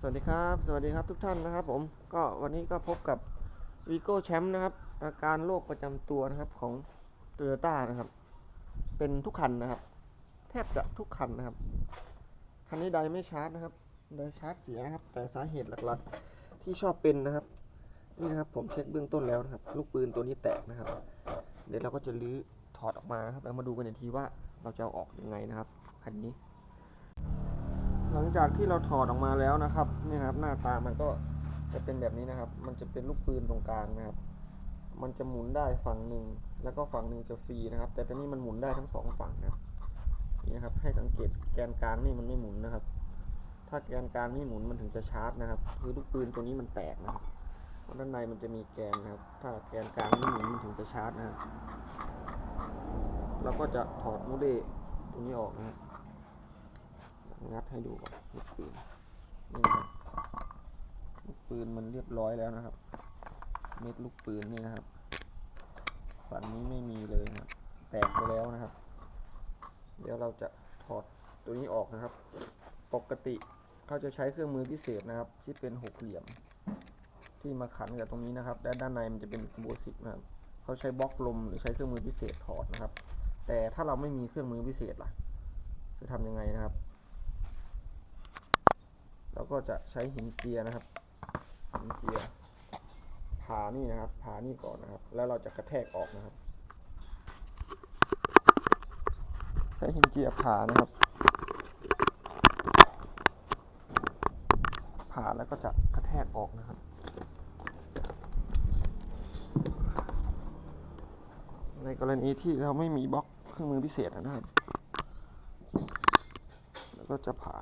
สวัสดีครับ สวัสดีครับทุกท่านนะครับผมก็วันนี้ก็พบกับวีโก้แชมป์นะครับ อาการโรคประจำตัวนะครับของโตโยต้านะครับ เป็นทุกคันนะครับ แทบจะทุกคันนะครับ คันนี้ไดไม่ชาร์จนะครับไดชาร์จเสียนะครับ แต่สาเหตุหลักๆที่ชอบเป็นนะครับ นี่นะครับผมเช็คเบื้องต้นแล้วนะครับ ลูกปืนตัวนี้แตกนะครับ เดี๋ยวเราก็จะรื้อถอดออกมานะครับแล้วมาดูกันอีกทีว่าเราจะเอาออกยังไงนะครับคันนี้ หลังจากที่เราถอดออกมาแล้วนะครับนี่นะครับ หน้าตามันก็จะเป็นแบบนี้นะครับ มันจะเป็นลูกปืนตรงกลางนะครับ มันจะหมุนได้ฝั่งหนึ่งแล้วก็ฝั่งหนึ่งจะฟรีนะครับ แต่ตอนนี้มันหมุนได้ทั้งสองฝั่งนะครับนี่นะครับ ให้สังเกตแกนกลางนี่มันไม่หมุนนะครับ ถ้าแกนกลางนี่หมุนมันถึงจะชาร์จนะครับ คือลูกปืนตัวนี้มันแตกนะครับเพราะด้านในมันจะมีแกนนะครับ ถ้าแกนกลางนี่หมุนมันถึงจะชาร์จนะครับเราก็จะถอดมูเล่ตัวนี้ออกนะครับ งัดให้ดูก่อนลูกปืนนี่นะครับลูกปืนมันเรียบร้อยแล้วนะครับ เม็ดลูกปืนนี่นะครับฝั่งนี้ไม่มีเลยนะครับแตกไปแล้วนะครับ เดี๋ยวเราจะถอดตัวนี้ออกนะครับ ปกติเขาจะใช้เครื่องมือพิเศษนะครับ ที่เป็นหกเหลี่ยม ที่มาขันกับตรงนี้นะครับและด้านในมันจะเป็นโบสิกนะครับเขาใช้บล็อกลมหรือใช้เครื่องมือพิเศษถอดนะครับ แต่ถ้าเราไม่มีเครื่องมือพิเศษล่ะจะทำยังไงนะครับ ก็จะใช้หินเจียนะครับหินเจียผ่านี่นะครับผ่านี่ก่อนนะครับ แล้วเราจะกระแทกออกนะครับ ใช้หินเจียผ่านะครับ ผ่าแล้วก็จะกระแทกออกนะครับในกรณีที่เราไม่มีบล็อกเครื่องมือพิเศษนะครับ แล้วก็จะผ่า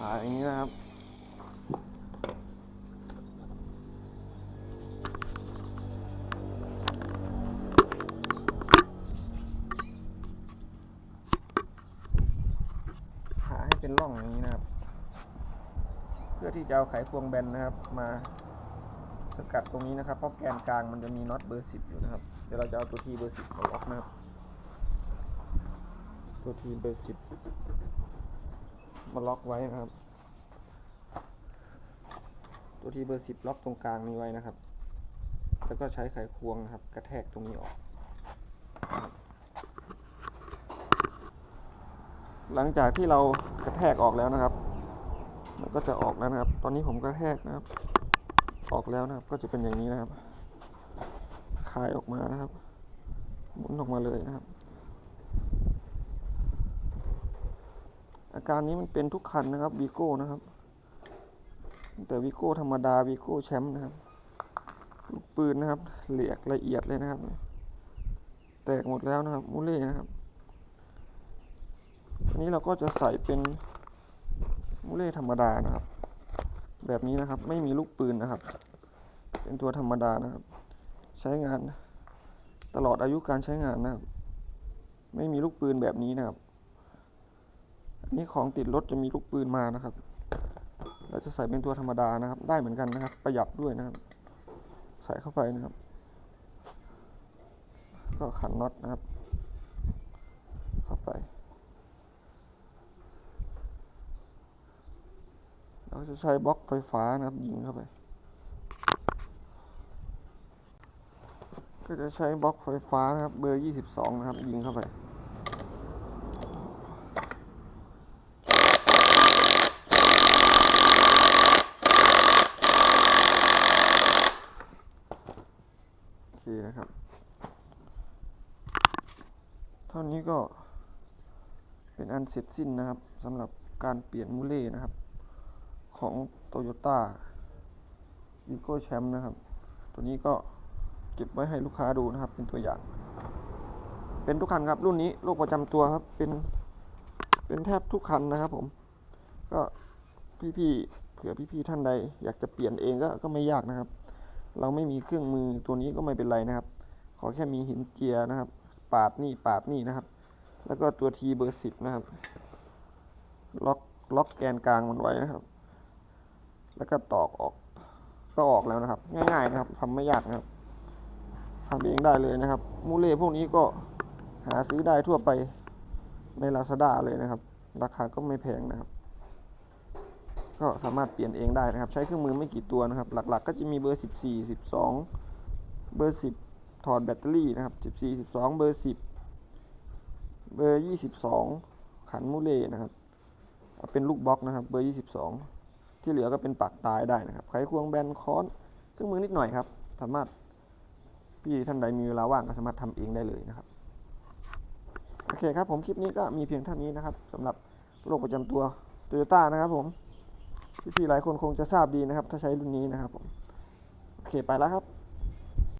ผ่าอย่างนี้นะครับ หาให้ เป็นร่องอย่างนี้นะครับ เพื่อที่จะเอาไขควงแบนนะครับ มาสกัดตรงนี้นะครับเพราะแกนกลางมันจะมีน็อตเบอร์สิบอยู่นะครับ เดี๋ยวเราจะเอาตัวทีเบอร์สิบมาล็อกนะครับ ตัวทีเบอร์สิบมาล็อกไว้นะครับ ตัวทีเบอร์สิบล็อกตรงกลางนี้ไว้นะครับ แล้วก็ใช้ไขควงนะครับ กระแทกตรงนี้ออก หลังจากที่เรากระแทกออกแล้วนะครับ มันก็จะออกแล้วนะครับ ตอนนี้ผมกระแทกนะครับ ออกแล้วนะครับ ก็จะเป็นอย่างนี้นะครับคายออกมานะครับหมุนออกมาเลยนะครับ อาการนี้มันเป็นทุกคันนะครับวีโก้นะครับ แต่วีโก้ธรรมดาวีโก้แชมป์นะครับลูกปืนนะครับ เหลียกละเอียดเลยนะครับ แตกหมดแล้วนะครับมูเล่นะครับ อันนี้เราก็จะใส่เป็นมูเล่ธรรมดานะครับ แบบนี้นะครับไม่มีลูกปืนนะครับ เป็นตัวธรรมดานะครับ ใช้งานตลอดอายุการใช้งานนะครับ ไม่มีลูกปืนแบบนี้นะครับอันนี้ของติดรถจะมีลูกปืนมานะครับ เราจะใส่เป็นตัวธรรมดานะครับ ได้เหมือนกันนะครับ ประหยัดด้วยนะครับ ใส่เข้าไปนะครับ ก็ขันน็อตนะครับ เข้าไป เราจะใช้บล็อกไฟฟ้านะครับยิงเข้าไป ก็จะใช้บล็อกไฟฟ้านะครับเบอร์ 22 นะครับ ยิงเข้าไปโอเคนะครับ เท่านี้ก็เป็นอันเสร็จสิ้นนะครับสำหรับการเปลี่ยนมูเล่นะครับ ของ Toyota v i g o Champ นะครับ ตัวนี้ก็เก็บไว้ให้ลูกค้าดูนะครับ เป็นตัวอย่าง เป็นทุกคันครับ รุ่นนี้โรคประจำตัวครับ เป็น เป็นแทบทุกคันนะครับผม ก็พี่ๆเผื่อพี่ๆท่านใด อยากจะเปลี่ยนเองก็ก็ไม่ยากนะครับ เราไม่มีเครื่องมือตัวนี้ก็ไม่เป็นไรนะครับ ขอแค่มีหินเจียนะครับ ปาดนี่ปาดนี่นะครับ แล้วก็ตัวทีเบอร์สิบนะครับ ล็อกล็อกแกนกลางมันไว้นะครับ แล้วก็ตอกออก ก็ออกแล้วนะครับ ง่ายๆนะครับทำไม่ยากนะครับทำเองได้เลยนะครับ มูเล่พวกนี้ก็หาซื้อได้ทั่วไปใน Lazada เลยนะครับ ราคาก็ไม่แพงนะครับ ก็สามารถเปลี่ยนเองได้นะครับ ใช้เครื่องมือไม่กี่ตัวนะครับ หลักๆ ก็จะมีเบอร์ 14 12 เบอร์ 10 ถอดแบตเตอรี่นะครับ 14 12 เบอร์ 10 เบอร์ 22 ขันมูเล่นะครับเอาเป็นลูกบล็อกนะครับ เบอร์ 22 ที่เหลือก็เป็นปักตายได้นะครับไขควงแบนค้อนเครื่องมือนิดหน่อยครับ สามารถพี่ท่านใดมีเวลาว่างก็สามารถทำเองได้เลยนะครับโอเคครับผมคลิปนี้ก็มีเพียงเท่านี้นะครับสำหรับโรคประจำตัวโตโยต้านะครับผมพี่ๆหลายคนคงจะทราบดีนะครับ ถ้าใช้รุ่นนี้นะครับผมโอเคไปแล้วครับ